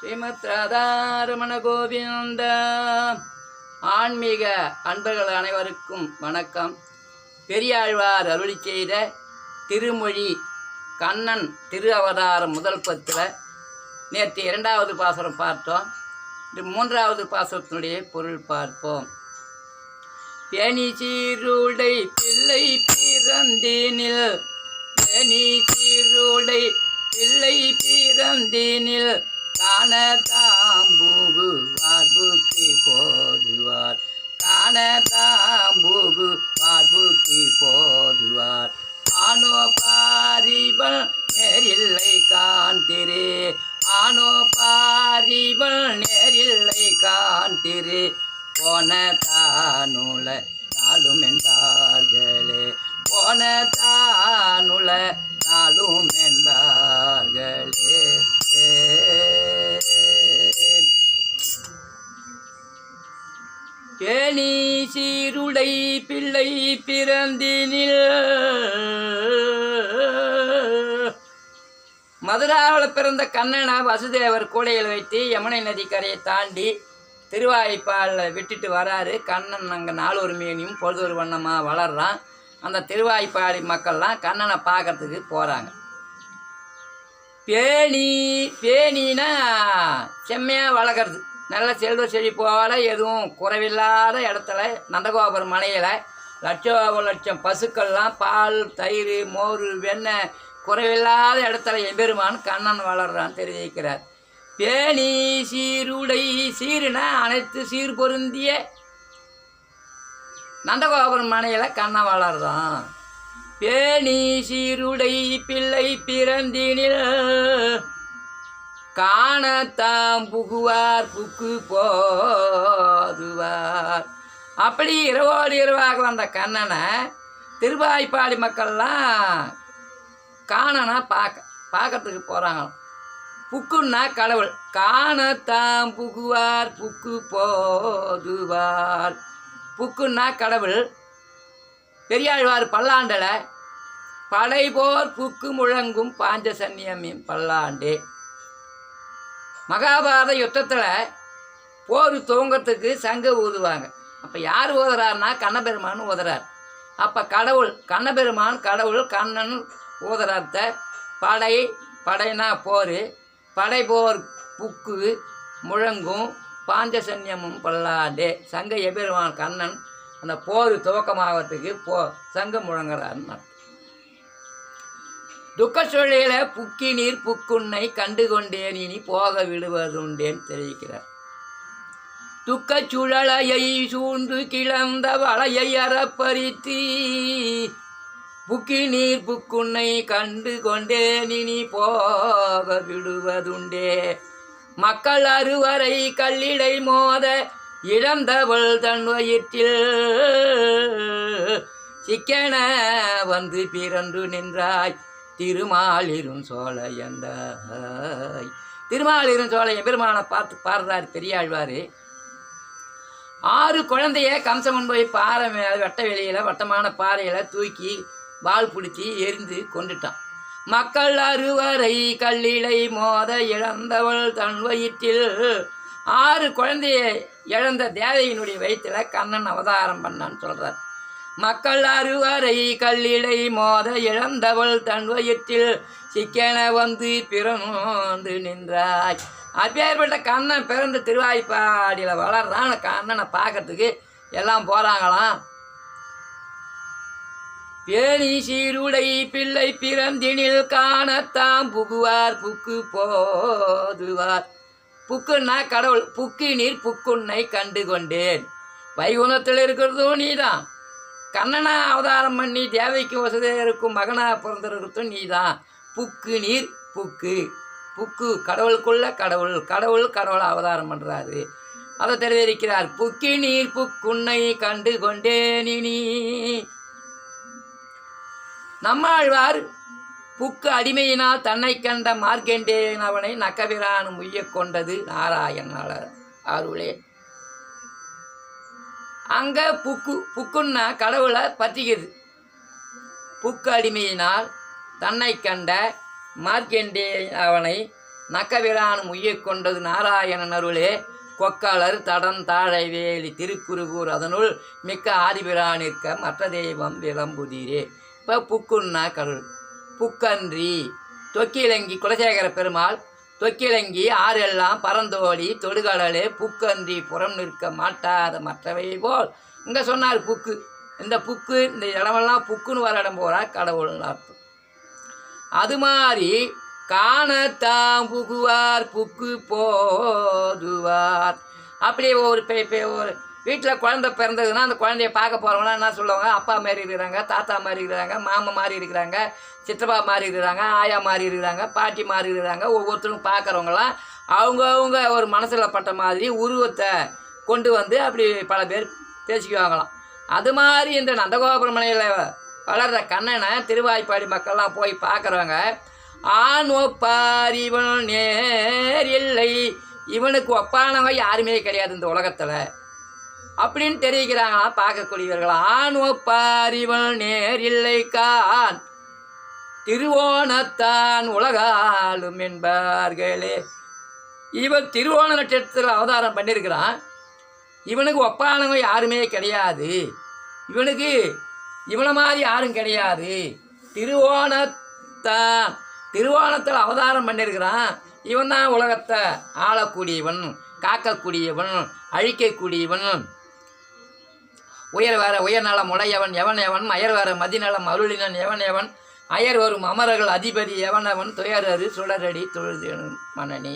ஸ்ரீமத் ராதாரமண கோவிந்த ஆன்மீக அன்பர்கள் அனைவருக்கும் வணக்கம். பெரியாழ்வார் அருளி செய்த திருமொழி கண்ணன் திரு அவதாரம் முதல் பத்தில் நேற்று இரண்டாவது பாசுரம் பார்த்தோம். இது மூன்றாவது பாசுரத்தினுடைய பொருள் பார்ப்போம். பேணி சீருடை பிள்ளை பிறந்தீனில் பேணி சீருடை பிள்ளை பிறந்தீனில் காண தாம்பூகு வார்புக்கு போதுவார். காண தாம்பூகு வார்புக்கு போதுவார். ஆனோ பாரிபல் நேரில்லை காண்திரு ஆனோ பாரிபல் நேரில்லை காண்திரு போன தானுல நாளும் என்பார்களே. போன தானுல நாளும் என்பார்களே. கேணி சீருடை பிள்ளை பிறந்தினில். மதுராவில் பிறந்த கண்ணனை வசுதேவர் கூடையில் வைத்து யமுனை நதிக்கரையை தாண்டி திருவாய்ப்பாலில் விட்டுட்டு வராரு. கண்ணன் அங்கே நாலொரு மீனியும் பொழுதொரு வண்ணமாக வளர்றான். அந்த திருவாய்ப்பாடி மக்கள்லாம் கண்ணனை பார்க்கறதுக்கு போகிறாங்க பேணி பேணினா செம்மையாக வளர்க்குறது. நல்ல செல்வ செழிப்போல எதுவும் குறைவில்லாத இடத்துல நந்தகோபுரம் மலையில் லட்சோப லட்சம் பசுக்கள்லாம் பால் தயிர் மோர் வெண்ணெய் குறைவில்லாத இடத்துல எம்பெருமான் கண்ணன் வளர்றான் தெரிவிக்கிறார். பேணி சீருடை சீருனா அனைத்து சீர் பொருந்திய நந்தகோபுரம் மனையில் கண்ணன் வளர்றான். பேணி சீருடை பிள்ளை பிறந்தினில். காணத்தாம் புகுவார் புக்கு போதுவார். அப்படி இரவோடு இரவாக வந்த கண்ணனை திருவாய்ப்பாடி மக்கள்லாம் காணனா பார்க்க பார்க்கறதுக்கு போகிறாங்களாம் புக்குன்னா கடவுள். காணத்தாம் புகுவார் புக்கு போதுவார். புக்குன்னா கடவுள். பெரியாழ்வார் பல்லாண்டில் படைபோர் புக்கு முழங்கும் பாஞ்ச சன்னியமின் பல்லாண்டு. மகாபாரத யுத்தத்தில் போர் துவங்கத்துக்கு சங்க ஊதுவாங்க. அப்போ யார் ஊதுறாருன்னா கண்ணபெருமான் ஊதுறார். அப்போ கடவுள் கண்ணபெருமான் கடவுள் கண்ணன் ஊதுறார்த்த படை படைனா போர் படை போர் புக்கு முழங்கும் பாஞ்சசன்யமும் பல்லாண்டு. சங்க எபெருமான் கண்ணன் அந்த போர் துவக்கமாகறதுக்கு போ சங்கம் முழங்குறாருன்னு அர்த்தம். துக்க சொல்லியில புக்கி நீர் புக்குன்னை கண்டு கொண்டேன் இனி போக விடுவதுண்டேன் தெரிவிக்கிறார் துக்கச் சுழலையை சூழ்ந்து கிளந்த வளையை அறப்பறித்து புக்கி நீர் புக்குன்னை கண்டு கொண்டேன் இனி போக விடுவதுண்டே மக்கள் அறுவரை கல்லிடை மோத இழந்தவள் தன் வயிற்றில் சிக்கன வந்து பிறன்று நின்றாய். திருமாலிரும் சோழையந்தாய் திருமாலிரும் சோழைய பெருமானை பார்த்து பாடுறார் பெரியாழ்வார். ஆறு குழந்தைய கம்சமன் போய் பாறை மே வெட்ட வெளியில் வட்டமான பாறையில் தூக்கி வால் பிடிச்சி எரிந்து கொண்டுட்டான் மக்கள் அறுவரை கல்லிலை மோத இழந்தவள் தன் வயிற்றில் ஆறு குழந்தையை இழந்த தேவையினுடைய வயிற்றில் கண்ணன் அவதாரம் பண்ணான்னு சொல்கிறார் மக்கள் அறுவரை கல்லிடை மோத இழந்தவள் தன் வயிற்றில் சிக்கன வந்து பிறந்து நின்றாய். அப்பேற்பட்ட கண்ணன் பிறந்த திருவாய்ப்பாடியில் வளர்றான். கண்ணனை பார்க்கறதுக்கு எல்லாம் போகிறாங்களாம் பேணி சீருடை பிள்ளை பிறந்தினில் காணத்தாம். புகுவார் புக்கு போதுவார். புக்குன்னா கடவுள் புக்கு நீர் புக்குன்னை கண்டு கொண்டேன் வைகுணத்தில் இருக்கிறதும் நீ தான் கண்ணனா அவதாரம் பண்ணி தேவைக்கு வசதியாக இருக்கும் மகனாக பிறந்திருக்கிறதும் நீதான். புக்கு நீர் புக்கு. புக்கு கடவுளுக்குள்ள கடவுள் கடவுள் கடவுளை அவதாரம் பண்ணுறாரு அதை தெரிவிக்கிறார். புக்கி நீர் புக்குன்னை கண்டு கொண்டேன் நம்மாழ்வார் புக்கு அடிமையினால் தன்னை கண்ட மார்க்கண்டேயன் அவனை நக்கபிரான் முய்ய கொண்டது நாராயணால அருளே. அங்கே புக்கு புக்குன்னா கடவுளை பற்றிக்குது புக்கு அடிமையினால் தன்னை கண்ட மார்க்கண்டே அவனை நக்கவிரான் கொண்டது நாராயணன் அருளே. கொக்காளர் தடன் தாழை வேலி திருக்குறுகூர் அதனுள் மிக்க ஆதிபிரானிற்க மற்ற தெய்வம் விளம்புதீரே. இப்போ புக்குன்னா கடவுள். புக்கன்றி. தொக்கிலங்கி குலசேகர பெருமாள் தொக்கிலங்கி ஆறெல்லாம் பரந்தோடி தொடுகடலே புக்கன்றி புறம் நிற்க மாட்டாத மற்றவை போல். இங்கே சொன்னார் புக்கு. இந்த புக்கு இந்த இடமெல்லாம் புக்குன்னு வர இடம் போகிறா கடவுள் அர்த்தம் அது மாதிரி காணத்தாம் புகுவார் புக்கு போதுவார். அப்படியே ஒரு பே ஒரு வீட்டில் குழந்த பிறந்ததுன்னா அந்த குழந்தைய பார்க்க போகிறவங்களாம் என்ன சொல்லுவாங்க? அப்பா மாதிரி இருக்கிறாங்க தாத்தா மாதிரி இருக்கிறாங்க மாமா மாதிரி இருக்கிறாங்க சித்தப்பா மாதிரி இருக்கிறாங்க ஆயா மாதிரி இருக்கிறாங்க பாட்டி மாதிரி இருக்கிறாங்க. ஒவ்வொருத்தரும் பார்க்குறவங்களாம் அவங்கவுங்க ஒரு மனசில் பட்ட மாதிரி உருவத்தை கொண்டு வந்து அப்படி பல பேர் பேசிக்குவாங்களாம். அது மாதிரி இந்த நந்தகோபுரம் மலையில் வளர்ற கண்ணனை திருவாய்ப்பாடி மக்கள்லாம் போய் பார்க்குறவங்க ஆண் ஒப்பார் இவன் நேர் இல்லை. இவனுக்கு ஒப்பானவங்க யாருமே கிடையாது இந்த உலகத்தில். அப்படின்னு தெரிவிக்கிறாங்களாம் பார்க்கக்கூடியவர்கள் ஆண் ஒப்பார் நேர் கான் திருவோணத்தான் உலகாலும் என்பார்களே. இவன் திருவோண நட்சத்திரத்தில் அவதாரம் பண்ணியிருக்கிறான் இவனுக்கு ஒப்பானவங்க யாருமே கிடையாது. இவனுக்கு இவனை மாதிரி யாரும் கிடையாது. திருவோணத்தான். திருவோணத்தில் அவதாரம் பண்ணியிருக்கிறான் இவன் தான் உலகத்தை ஆளக்கூடியவன் காக்கக்கூடியவன் அழிக்கக்கூடியவன். உயர் வேற உயர்நலம் உடையவன் எவன் எவன்? அயர் வேற மதிநலம் அருளினன் எவன் எவன்? அயர் வரும் அமரர்கள் அதிபதி எவனவன் துயரறு சுடரடி தொழுதெனும் மன்னனி.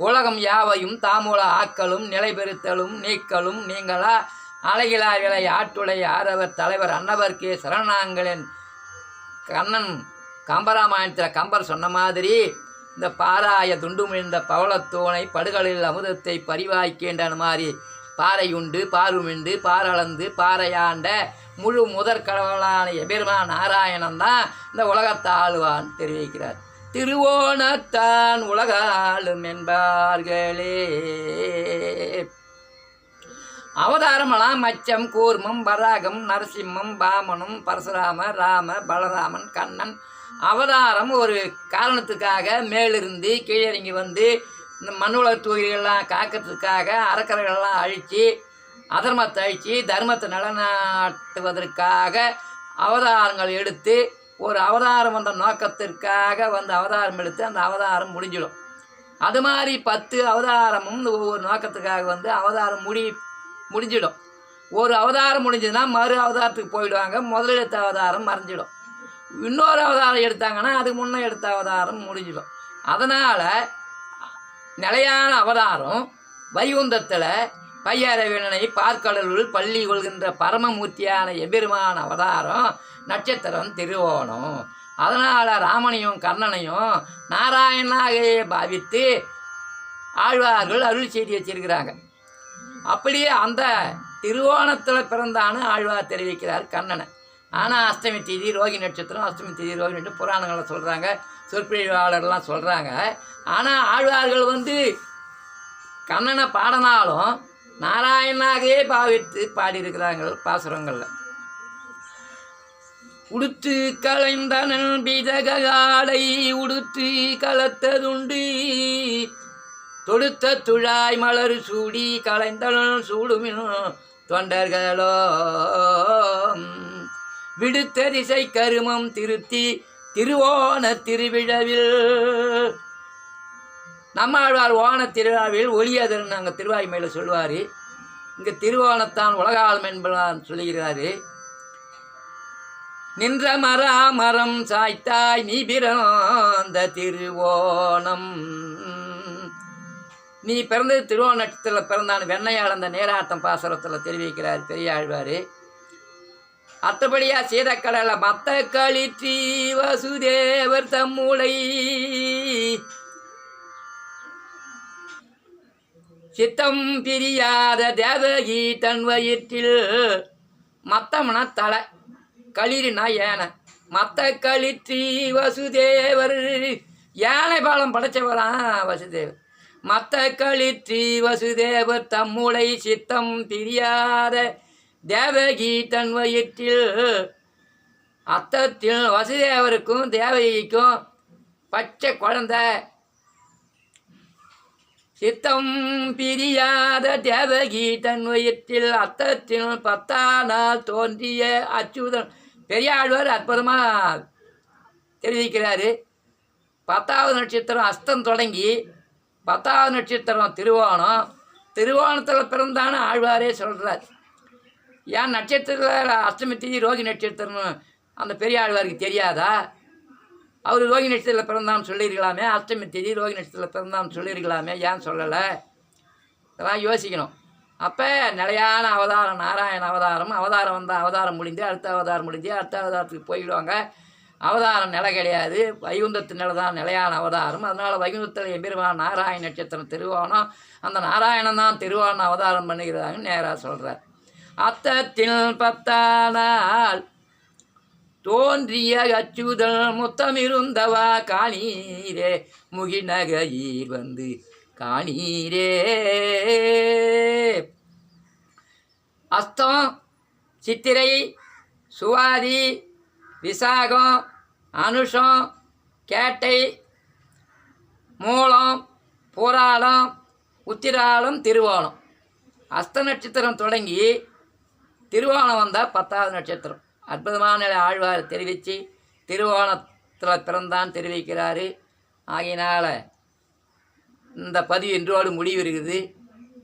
உலகம் யாவையும் தாமூல ஆக்களும் நிலைபெறுத்தலும் நீக்கலும் நீங்களா? அழகிலா விலை ஆட்டுடை ஆரவர் தலைவர் அன்னவர்க்கே சரணாங்களன் கண்ணன் கம்பராமாயணத்தில் கம்பர் சொன்ன மாதிரி இந்த பாராய துண்டுமிழ்ந்த பவளத்தோனை படுகளில் அமுதத்தை பரிவாய்க்கின்றன மாதிரி பாறையுண்டு பாருமிண்டு பாரளந்து பாறையாண்ட முழு முதற் கடவுளான எபெருமான் நாராயணன் தான் இந்த உலகத்தை ஆளுவான் தெரிவிக்கிறார். திருவோணத்தான் உலகாளும் என்பார்களே. அவதாரமெல்லாம் மச்சம் கூர்மம் வராகம் நரசிம்மம் பாமனும் பரசுராம ராம பலராமன் கண்ணன் அவதாரம் ஒரு காரணத்துக்காக மேலிருந்து கீழிறங்கி வந்து இந்த மண்ணுல தொகுதிகள்லாம் காக்கிறதுக்காக அறக்கரைகள்லாம் அழித்து அதர்மத்தை அழித்து தர்மத்தை நிலநாட்டுவதற்காக அவதாரங்கள் எடுத்து ஒரு அவதாரம் வந்த நோக்கத்திற்காக வந்து அவதாரம் எடுத்து அந்த அவதாரம் முடிஞ்சிடும். அது மாதிரி பத்து அவதாரமும் இந்த ஒவ்வொரு நோக்கத்துக்காக வந்து அவதாரம் முடி முடிஞ்சிடும். ஒரு அவதாரம் முடிஞ்சதுன்னா மறு அவதாரத்துக்கு போயிடுவாங்க முதலெடுத்த அவதாரம் மறைஞ்சிடும். இன்னொரு அவதாரம் எடுத்தாங்கன்னா அதுக்கு முன்னே எடுத்த அவதாரம் முடிஞ்சிடும். அதனால் நிலையான அவதாரம் வைகுந்தத்தில் பையரவினனை பார்க்கடலுள் பள்ளி கொள்கின்ற பரமமூர்த்தியான எபெருமான அவதாரம் நட்சத்திரம் திருவோணம். அதனால் ராமனையும் கர்ணனையும் நாராயணாகவே பாவித்து ஆழ்வார்கள் அருள் செய்தி வச்சிருக்கிறாங்க. அப்படியே அந்த திருவோணத்தில் பிறந்தான ஆழ்வார் தெரிவிக்கிறார் கண்ணனை ஆனால் அஷ்டமி தேதி ரோகி நட்சத்திரம் அஷ்டமி தேதி ரோகி நட்சத்திரம் புராணங்களை சொல்கிறாங்க சொற்பொழிவாளர்லாம் சொல்கிறாங்க ஆனால் ஆழ்வார்கள் வந்து கண்ணனை பாடினாலும் நாராயணாகவே பாவித்து பாடியிருக்கிறாங்க பாசுரங்களில். உடுத்து கலைந்தனன் பிதகாடை உடுத்து கலத்ததுண்டு. தொடுத்த துழாய் மலர் சூடி கலைந்தனன் சூடுமினும் தொண்டர்களோ. விடுத்த திசை கருமம் திருத்தி திருவோண திருவிழாவில். நம்மாழ்வார் ஓண திருவிழாவில் ஒளியதன் நாங்கள் மேலே சொல்லுவார். இங்கே திருவோணத்தான் உலகாலம் என்பதான் சொல்லுகிறாரு. நின்ற மரா மரம் சாய்த்தாய் நீ பிறந்த திருவோணம். நீ பிறந்தது திருவோண நட்சத்திரத்தில் பிறந்தான் வெண்ணையாளந்த நேராட்டம் பாசுரத்தில் தெரிவிக்கிறார் பெரியாழ்வார். அத்தபடியா சீதக்கடல மத்த களிற்றி வசுதேவர் தம்முளை. சித்தம் பிரியாத தேவகி தன் வயிற்றில் மத்தம்னா தலை களிரினா யானை மத்த களிற்றி வசுதேவர் ஏழை பாலம் படைச்சவரான் வசுதேவர்? மத்த களிற்றி வசுதேவர் தம்முளை. சித்தம் பிரியாத தேவகி தன் வயிற்றில் அத்தத்தில் வசுதேவருக்கும் தேவகிக்கும் பச்சை குழந்த. சித்தம் பிரியாத தேவகி தன் வயிற்றில் அத்தத்தில் பத்தானால் தோன்றிய அச்சுதன். பெரியாழ்வார் அற்புதமாக தெரிவிக்கிறாரு. பத்தாவது நட்சத்திரம் அஸ்தம் தொடங்கி பத்தாவது நட்சத்திரம் திருவோணம். திருவோணத்தில் பிறந்தான ஆழ்வாரே சொல்கிறார் ஏன் நட்சத்திரத்தில் அஷ்டமி திதி ரோகி நட்சத்திரம்னு அந்த பெரியாழ்வாருக்கு தெரியாதா? அவர் ரோகி நட்சத்திரத்தில் பிறந்தான்னு சொல்லியிருக்கலாமே அஷ்டமி தேதி ரோகி நட்சத்திரத்தில் பிறந்தான்னு சொல்லியிருக்கலாமே ஏன் சொல்லலை? இதெல்லாம் யோசிக்கணும். அப்போ நிலையான அவதாரம் நாராயண அவதாரம் அவதாரம் வந்தால் அவதாரம் முடிஞ்சு அடுத்த அவதாரம் முடிஞ்சு அடுத்த அவதாரத்துக்கு போயிடுவாங்க. அவதாரம் நிலை கிடையாது வைகுந்தத்து நிலை தான் நிலையான அவதாரம். அதனால் வைகுந்தத்தில் எம்பெருமான் நாராயண நட்சத்திரம் திருவோணம் அந்த நாராயணன் தான் திருவோணம் அவதாரம் பண்ணுகிறாங்கன்னு நேராக சொல்கிறார் அத்தத்தில் பத்தானால் தோன்றிய அச்சுதல் முத்தமிருந்தவா காணீரே முகிநகையீர் வந்து காணீரே. அஸ்தம் சித்திரை சுவாதி விசாகம் அனுஷம் கேட்டை மூலம் போராளம் உத்திராளம் திருவோணம். அஸ்த நட்சத்திரம் தொடங்கி திருவோணம் வந்தால் பத்தாவது நட்சத்திரம். அற்புதமான நிலை ஆழ்வார் தெரிவித்து திருவோணத்தில் பிறந்தான் தெரிவிக்கிறாரு. ஆகையினால் இந்த பதிவு இன்றோடு முடிவு இருக்குது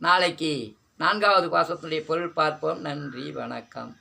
நாளைக்கு நான்காவது பாசத்தினுடைய பொருள் பார்ப்போம். நன்றி வணக்கம்.